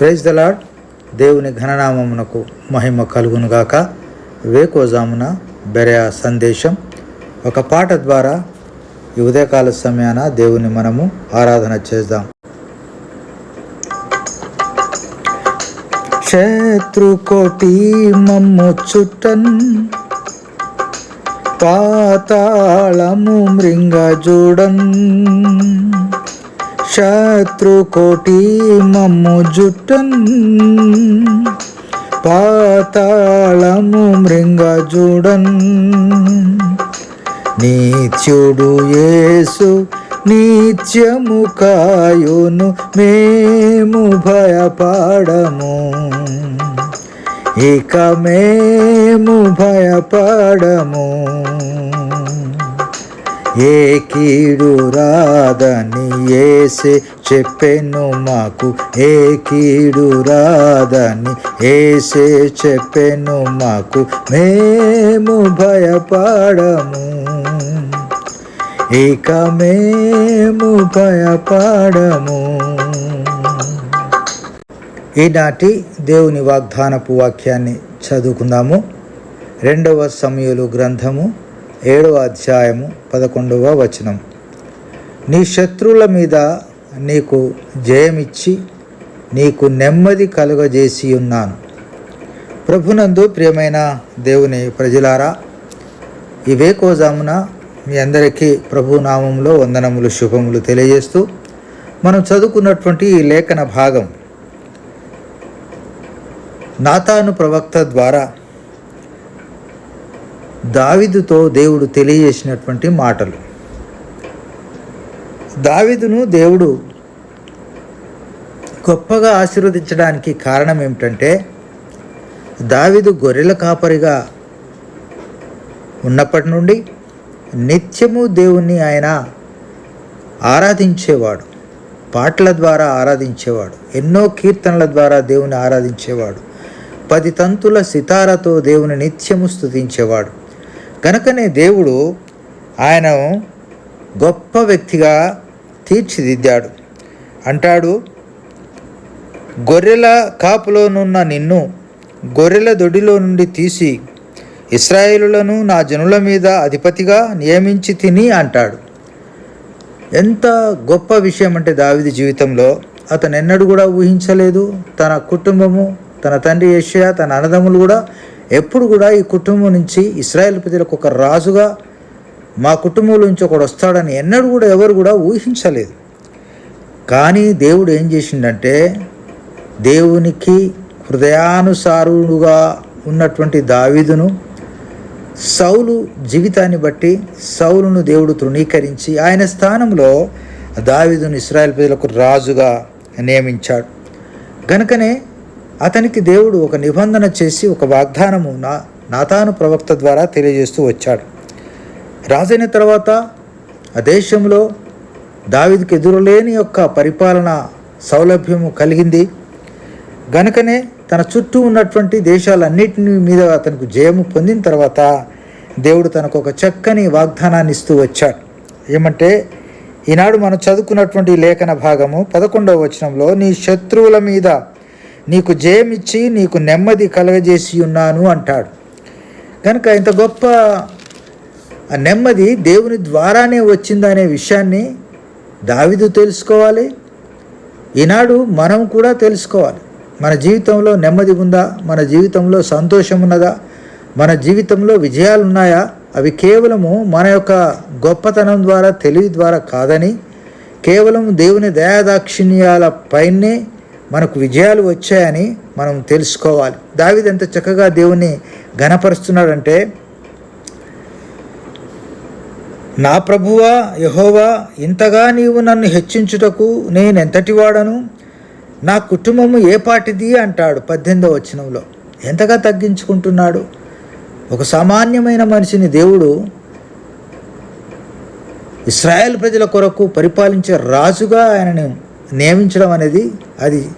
Praise the lord దేవుని ఘననామమునకు మహిమ కలుగునుగాక. వేకోజామున బెరయా సందేశం. ఒక పాట ద్వారా ఈ ఉదయకాల సమయాన దేవుని మనము ఆరాధన చేద్దాం. శత్రుకోటి మమ్ము చుట్టన్ పాతాళము మృంగ చూడన్ శత్రుకోటి మమ్ము జుట్టన్. పాతాళము మృంగ చూడన్ నీత్యుడు యేసు నిత్యము కాయును మేము భయపడము. ఇక మేము భయపడము. ఏ కీడు రాదని ఏసే చెప్పెను మాకు. ఏ కీడు రాదని ఏసే చెప్పెను మాకు. మేము భయపడము ఇక మేము భయపడము. ఈనాటి దేవుని వాగ్దానపు వాక్యాన్ని చదువుకుందాము. రెండవ సమయలు గ్రంథము ఏడవ అధ్యాయము పదకొండవ వచనం. నీ శత్రువుల మీద నీకు జయమిచ్చి నీకు నెమ్మది కలుగజేసి ఉన్నాను. ప్రభునందు ప్రియమైన దేవుని ప్రజలారా ఇవే కోజామున మీ అందరికీ ప్రభు నామంలో వందనములు శుభములు తెలియజేస్తూ మనం చదువుకున్నటువంటి ఈ లేఖన భాగం నాతాను ప్రవక్త ద్వారా దావిదుతో దేవుడు తెలియజేసినటువంటి మాటలు. దావిదును దేవుడు గొప్పగా ఆశీర్వదించడానికి కారణం ఏమిటంటే దావిదు గొర్రెల కాపరిగా ఉన్నప్పటి నుండి నిత్యము దేవుణ్ణి ఆయన ఆరాధించేవాడు. పాటల ద్వారా ఆరాధించేవాడు. ఎన్నో కీర్తనల ద్వారా దేవుని ఆరాధించేవాడు. పది తంతుల సితారతో దేవుని నిత్యము స్తుతించేవాడు. కనుకనే దేవుడు ఆయన గొప్ప వ్యక్తిగా తీర్చిదిద్దాడు. అంటాడు గొర్రెల కాపులోనున్న నిన్ను గొర్రెల దొడిలో నుండి తీసి ఇస్రాయేలులను నా జనుల మీద అధిపతిగా నియమించి తిని అంటాడు. ఎంత గొప్ప విషయం అంటే దావిది జీవితంలో అతను ఎన్నడూ కూడా ఊహించలేదు. తన కుటుంబము తన తండ్రి యెషయా తన అన్నదమ్ములు కూడా ఎప్పుడు కూడా ఈ కుటుంబం నుంచి ఇస్రాయేల్ ప్రజలకు ఒక రాజుగా మా కుటుంబంలో నుంచి ఒకడు వస్తాడని ఎన్నడూ కూడా ఎవరు కూడా ఊహించలేదు. కానీ దేవుడు ఏం చేసిండంటే దేవునికి హృదయానుసారుడుగా ఉన్నటువంటి దావీదును సౌలు జీవితాన్ని బట్టి సౌలును దేవుడు తృణీకరించి ఆయన స్థానంలో దావీదును ఇస్రాయల్ ప్రజలకు రాజుగా నియమించాడు. గనుకనే అతనికి దేవుడు ఒక నిబంధన చేసి ఒక వాగ్దానము నా నాతాను ప్రవక్త ద్వారా తెలియజేస్తూ వచ్చాడు. రాజైన తర్వాత ఆ దేశంలో దావిదికి ఎదురులేని యొక్క పరిపాలన సౌలభ్యము కలిగింది. గనుకనే తన చుట్టూ ఉన్నటువంటి దేశాలన్నింటి మీద అతనికి జయము పొందిన తర్వాత దేవుడు తనకు ఒక చక్కని వాగ్దానాన్ని ఇస్తూ వచ్చాడు. ఏమంటే ఈనాడు మనం చదువుకున్నటువంటి లేఖన భాగము పదకొండవ వచనంలో నీ శత్రువుల మీద నీకు జయమిచ్చి నీకు నెమ్మది కలగజేసి ఉన్నాను అంటాడు. కనుక ఇంత గొప్ప నెమ్మది దేవుని ద్వారానే వచ్చిందనే విషయాన్ని దావిదు తెలుసుకోవాలి. ఈనాడు మనం కూడా తెలుసుకోవాలి. మన జీవితంలో నెమ్మది ఉందా? మన జీవితంలో సంతోషం ఉన్నదా? మన జీవితంలో విజయాలు ఉన్నాయా? అవి కేవలము మన యొక్క గొప్పతనం ద్వారా తెలివి ద్వారా కాదని కేవలం దేవుని దయాదాక్షిణ్యాల పైనే మనకు విజయాలు వచ్చాయని మనం తెలుసుకోవాలి. దావిది ఎంత చక్కగా దేవుని ఘనపరుస్తున్నాడంటే నా ప్రభువా యహోవా ఇంతగా నీవు నన్ను హెచ్చించుటకు నేను ఎంతటి వాడను నా కుటుంబము ఏ పాటిది? అంటాడు పద్దెనిమిదవ వచనంలో. ఎంతగా తగ్గించుకుంటున్నాడు? ఒక సామాన్యమైన మనిషిని దేవుడు ఇస్రాయేల్ ప్రజల కొరకు పరిపాలించే రాజుగా ఆయనను నియమించడం అనేది అది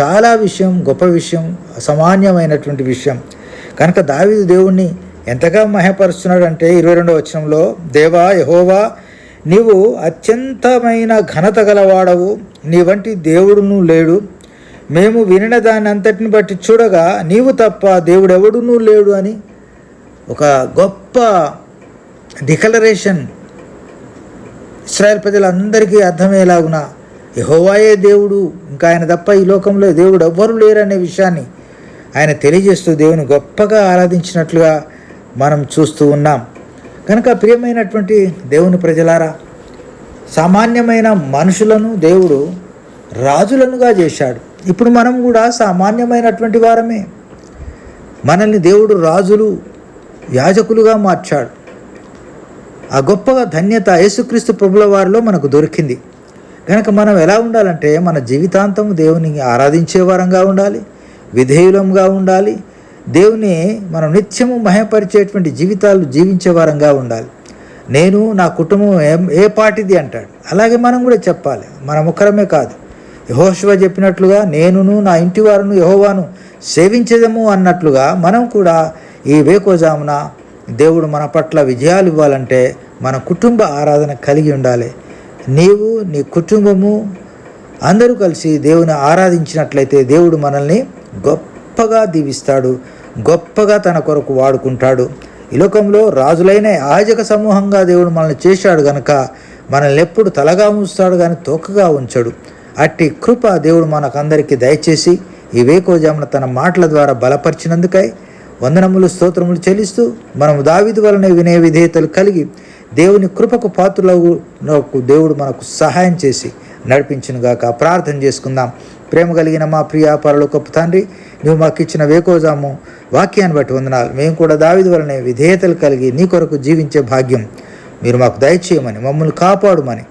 చాలా విషయం గొప్ప విషయం అసామాన్యమైనటువంటి విషయం. కనుక దావిదు దేవుణ్ణి ఎంతగా మహపరుస్తున్నాడు అంటే ఇరవై రెండవ వచనంలో దేవా యహోవా నీవు అత్యంతమైన ఘనత గలవాడవు నీ వంటి దేవుడును లేడు. మేము వినిన దాన్ని అంతటిని బట్టి చూడగా నీవు తప్ప దేవుడెవడునూ లేడు అని ఒక గొప్ప డిక్లరేషన్ ఇస్రాయల్ ప్రజలందరికీ అర్థమయ్యేలాగునా యహోవాయే దేవుడు. ఇంకా ఆయన తప్ప ఈ లోకంలో దేవుడు ఎవ్వరు లేరనే విషయాన్ని ఆయన తెలియజేస్తూ దేవుని గొప్పగా ఆరాధించినట్లుగా మనం చూస్తూ ఉన్నాం. కనుక ప్రియమైనటువంటి దేవుని ప్రజలారా సామాన్యమైన మనుషులను దేవుడు రాజులనుగా చేశాడు. ఇప్పుడు మనం కూడా సామాన్యమైనటువంటి వారమే. మనల్ని దేవుడు రాజులు యాజకులుగా మార్చాడు. ఆ గొప్పగా ధన్యత యేసుక్రీస్తు ప్రభుల వారిలో మనకు దొరికింది. కనుక మనం ఎలా ఉండాలంటే మన జీవితాంతం దేవుని ఆరాధించే వారంగా ఉండాలి విధేయులంగా ఉండాలి దేవుని మనం నిత్యము మహపరిచేటువంటి జీవితాలు జీవించే వారంగా ఉండాలి. నేను నా కుటుంబం ఏ ఏ పాటిది అంటాడు. అలాగే మనం కూడా చెప్పాలి. మన ముఖరమే కాదు. యహోశివ చెప్పినట్లుగా నేనును నా ఇంటి వారును యహోవాను సేవించదము అన్నట్లుగా మనం కూడా ఈ వేకోజామున దేవుడు మన పట్ల విజయాలు ఇవ్వాలంటే మన కుటుంబ ఆరాధన కలిగి ఉండాలి. నీవు నీ కుటుంబము అందరూ కలిసి దేవుని ఆరాధించినట్లయితే దేవుడు మనల్ని గొప్పగా దీవిస్తాడు గొప్పగా తన కొరకు వాడుకుంటాడు. ఈ లోకంలో రాజులైన యాజక సమూహంగా దేవుడు మనల్ని చేశాడు గనక మనల్ని ఎప్పుడు తలగా ఉంచుతాడు కానీ తొక్కగా ఉంచడు. అట్టి కృప దేవుడు మనకందరికీ దయచేసి ఈ వేకోజామున తన మాటల ద్వారా బలపరిచినందుకై వందనములు స్తోత్రములు చెల్లిస్తూ మనం దావిది వలన వినయ విధేయతలు కలిగి దేవుని కృపకు పాత్రలకు దేవుడు మనకు సహాయం చేసి నడిపించునుగాక. ప్రార్థన చేసుకుందాం. ప్రేమ కలిగిన మా ప్రియ పరలోకపు తండ్రి నువ్వు మాకు ఇచ్చిన వేకోజాము వాక్యాన్ని బట్టి వందనాలు. మేము కూడా దావిది వలనే విధేయతలు కలిగి నీ కొరకు జీవించే భాగ్యం. మీరు మాకు దయచేయమని మమ్మల్ని కాపాడుమని.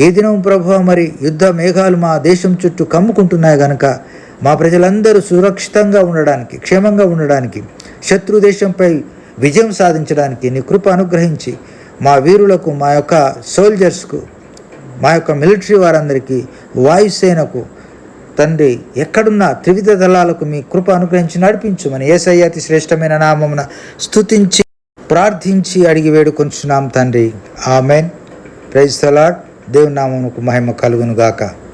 ఏ దినం ప్రభు మరి యుద్ధ మేఘాలు మా దేశం చుట్టూ కమ్ముకుంటున్నాయి గనక మా ప్రజలందరూ సురక్షితంగా ఉండడానికి క్షేమంగా ఉండడానికి శత్రు దేశంపై విజయం సాధించడానికి నీ కృప అనుగ్రహించి మా వీరులకు మా యొక్క సోల్జర్స్కు మా యొక్క మిలిటరీ వారందరికీ వాయుసేనకు తండ్రి ఎక్కడున్న త్రివిధ దళాలకు మీ కృప అనుగ్రహించి నడిపించుమని ఏసయ్య అతి శ్రేష్టమైన నామమున స్తుతించి ప్రార్థించి అడిగి వేడుకొంచున్నాం తండ్రి. ఆమెన్. ప్రైజ్ సలాడ్ దేవునామమునకు మహిమ కలుగునుగాక. గాక